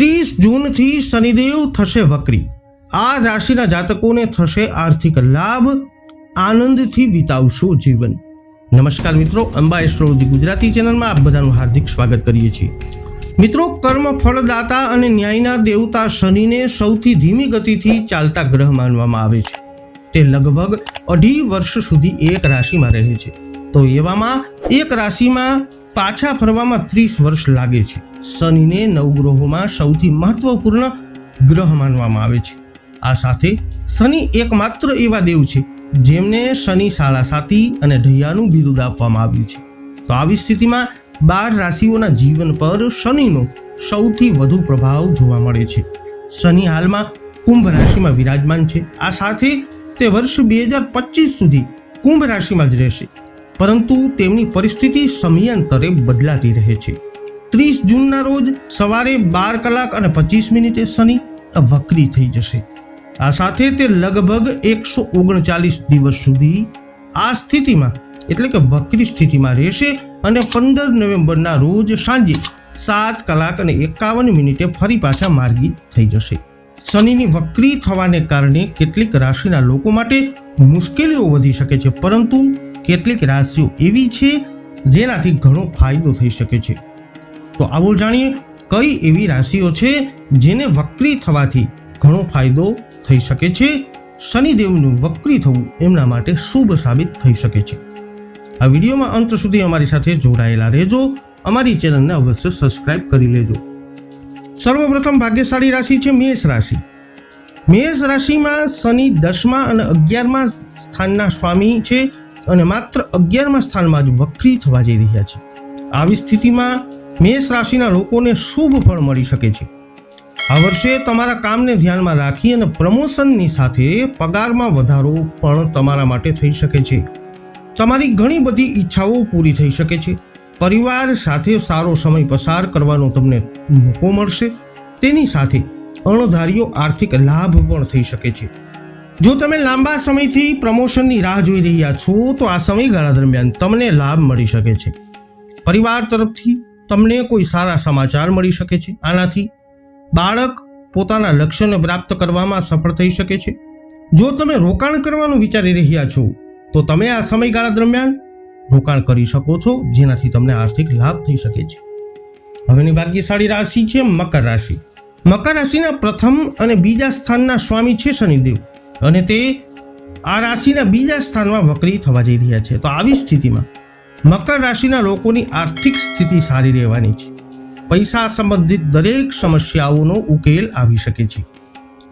ત્રીસ જૂનથી શનિદેવ થશે વક્રી. આ રાશિના જાતકોને થશે આર્થિક લાભ, આનંદથી વિતાવશો જીવન. નમસ્કાર મિત્રો, અંબા એસ્ટ્રોલોજી ગુજરાતી ચેનલમાં આપ બધાનું હાર્દિક સ્વાગત કરીએ છીએ. મિત્રો, કર્મ, ફળદાતા અને ન્યાયના દેવતા શનિને સૌથી ધીમી ગતિથી ચાલતા ગ્રહ માનવામાં આવે છે. તે લગભગ અઢી વર્ષ સુધી એક રાશિમાં રહે છે. તો એવામાં એક રાશિમાં પાછા ફરવામાં ત્રીસ વર્ષ લાગે છે. શનિને નવગ્રહોમાં સૌથી મહત્વપૂર્ણ ગ્રહ માનવામાં આવે છે. આ સાથે શનિ એકમાત્ર એવા દેવ છે, જેમને શનિ શાળા સાતી અને ઢૈયાનું બિરુદ આપવામાં આવ્યું છે. તો આવી સ્થિતિમાં બાર રાશિઓના જીવન પર શનિનો સૌથી વધુ પ્રભાવ જોવા મળે છે. શનિ હાલમાં કુંભ રાશિમાં વિરાજમાન છે. આ સાથે તે વર્ષ બે હજાર પચીસ સુધી કુંભ રાશિમાં જ રહેશે. પરંતુ તેમની પરિસ્થિતિ સમયાંતરે બદલાતી રહે છે. ત્રીસ જૂનના રોજ સવારે બાર કલાક અને પચીસ મિનિટે શનિ વક્રી થઈ જશે. આ સાથે તે લગભગ એકસો ઓગણચાલીસ દિવસ સુધી આ સ્થિતિમાં, એટલે કે વક્રી સ્થિતિમાં રહેશે અને પંદર નવેમ્બરના રોજ સાંજે સાત કલાક અને એકાવન મિનિટે ફરી પાછા માર્ગી થઈ જશે. શનિની વક્રી થવાને કારણે કેટલીક રાશિના લોકો માટે મુશ્કેલીઓ વધી શકે છે, પરંતુ કેટલીક રાશિઓ એવી છે જેનાથી ઘણો ફાયદો થઈ શકે છે. તો આવો જાણીએ, કઈ એવી રાશિઓ છે જેને વક્રી થવાથી ઘણો ફાયદો થઈ શકે છે? શનિદેવનું વક્રી થવું એમના માટે શુભ સાબિત થઈ શકે છે. આ વિડીયોમાં અંત સુધી અમારી સાથે જોડાયેલા રહેજો. અમારી ચેનલને અવશ્ય સબસ્ક્રાઇબ કરી લેજો. સર્વપ્રથમ ભાગ્યશાળી રાશિ છે મેષ રાશિ. મેષ રાશિમાં શનિ દસમા અને અગિયારમા સ્થાનના સ્વામી છે. અને માત્ર અગિયારમા સ્થાનમાં જ વક્રી થવા જઈ રહ્યા છે. આવી સ્થિતિમાં મેષ રાશિના લોકોને શુભ ફળ મળી શકે છે. આ વર્ષે તમારા કામને ધ્યાનમાં રાખી અને પ્રમોશનની સાથે પગારમાં વધારો પણ તમારા માટે થઈ શકે છે. તમારી ઘણી બધી ઈચ્છાઓ પૂરી થઈ શકે છે. પરિવાર સાથે સારો સમય પસાર કરવાનો તમને મોકો મળશે. તેની સાથે અણધાર્યો આર્થિક લાભ પણ થઈ શકે છે. જો તમે લાંબા સમયથી પ્રમોશનની રાહ જોઈ રહ્યા છો, તો આ સમયગાળા દરમિયાન તમને લાભ મળી શકે છે. પરિવાર તરફથી તમને કોઈ સારા સમાચાર મળી શકે છે. આનાથી બાળક પોતાના લક્ષ્યને પ્રાપ્ત કરવામાં સફળ થઈ શકે છે. જો તમે રોકાણ કરવાનું વિચારી રહ્યા છો, તો તમે આ સમયગાળા દરમિયાન રોકાણ કરી શકો છો, જેનાથી તમને આર્થિક લાભ થઈ શકે છે. હવેની ભાગ્યશાળી રાશિ છે મકર રાશિ. મકર રાશિના પ્રથમ અને બીજા સ્થાનના સ્વામી છે શનિદેવ. અને તે આ રાશિના બીજા સ્થાનમાં વક્રી થવા જઈ રહ્યા છે. તો આવી સ્થિતિમાં મકર રાશિના લોકોની આર્થિક સ્થિતિ સારી રહેવાની છે. પૈસા સંબંધિત દરેક સમસ્યાઓનો ઉકેલ આવી શકે છે.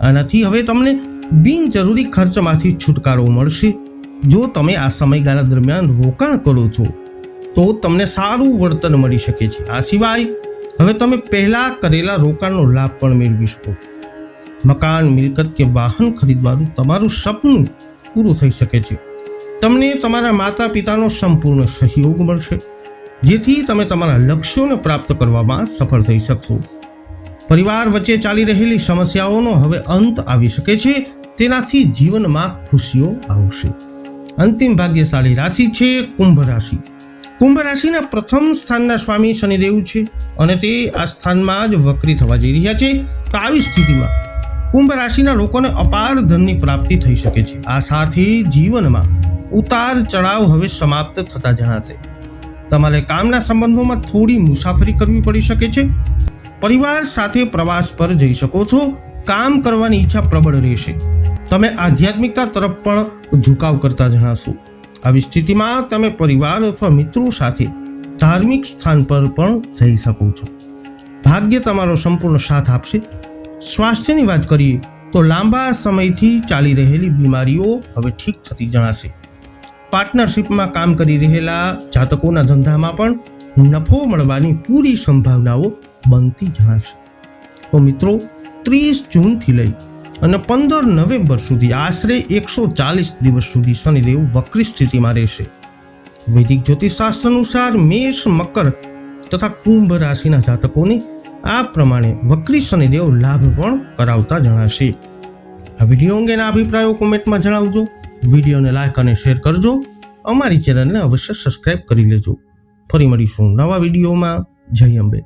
આનાથી હવે તમને બિનજરૂરી ખર્ચમાંથી છુટકારો મળશે. જો તમે આ સમયગાળા દરમિયાન રોકાણ કરો છો, તો તમને સારું વળતર મળી શકે છે. આ સિવાય હવે તમે પહેલાં કરેલા રોકાણનો લાભ પણ મેળવી શકો છો. મકાન, મિલકત કે વાહન ખરીદવાનું તમારું સપનું પૂરું થઈ શકે છે. તમને તમારા માતા પિતાનો સંપૂર્ણ સહયોગ મળશે, જેથી તમે તમારા લક્ષ્યોને પ્રાપ્ત કરવામાં સફળ થઈ શકશો. પરિવાર વચ્ચે ચાલી રહેલી સમસ્યાઓનો હવે અંત આવી શકે છે, તેનાથી જીવનમાં ખુશીઓ આવશે. અંતિમ ભાગ્યશાળી રાશિ છે કુંભ રાશિ. કુંભ રાશિના પ્રથમ સ્થાનના સ્વામી શનિદેવ છે અને તે આ સ્થાનમાં જ વક્રી થવા જઈ રહ્યા છે. તો આવી સ્થિતિમાં કુંભ રાશિના લોકોને અપાર ધનની પ્રાપ્તિ થઈ શકે છે. આ સાથે જીવનમાં ઉતાર ચઢાવ હવે સમાપ્ત થતા જણાશે. તમારે કામના સંબંધોમાં થોડી મુસાફરી કરવી પડી શકે છે. પરિવાર સાથે પ્રવાસ પર જઈ શકો છો. કામ કરવાની ઈચ્છા પ્રબળ રહેશે. તમે આધ્યાત્મિકતા તરફ પણ ઝુકાવ કરતા જણાશો. આવી સ્થિતિમાં તમે પરિવાર અથવા મિત્રો સાથે ધાર્મિક સ્થાન પર પણ જઈ શકો છો. ભાગ્ય તમારો સંપૂર્ણ સાથ આપશે. સ્વાસ્થ્યની વાત કરીએ તો લાંબા સમયથી ચાલી રહેલી બીમારીઓ હવે ઠીક થતી જણાશે. પાર્ટનરશિપમાં કામ કરી રહેલા જાતકોના ધંધામાં પણ નફો મળવાની પૂરી સંભાવનાઓ બનતી જણાશે. તો મિત્રો, ત્રીસ જૂનથી લઈ અને પંદર નવેમ્બર સુધી આશરે એકસો ચાલીસ દિવસ સુધી શનિદેવ વક્રી સ્થિતિમાં રહેશે. વૈદિક જ્યોતિષશાસ્ત્ર અનુસાર મેષ, મકર તથા કુંભ રાશિના જાતકોને આ પ્રમાણે વક્રી શનિદેવ લાભ પણ કરાવતા જણાશે. આ વીડિયો અંગેના અભિપ્રાયો કોમેન્ટમાં જણાવજો. વિડીયોને લાઇક અને શેર કરજો. અમારી ચેનલને અવશ્ય સબસ્ક્રાઇબ કરી લેજો. ફરી મળીશું નવા વિડીયોમાં. જય અંબે.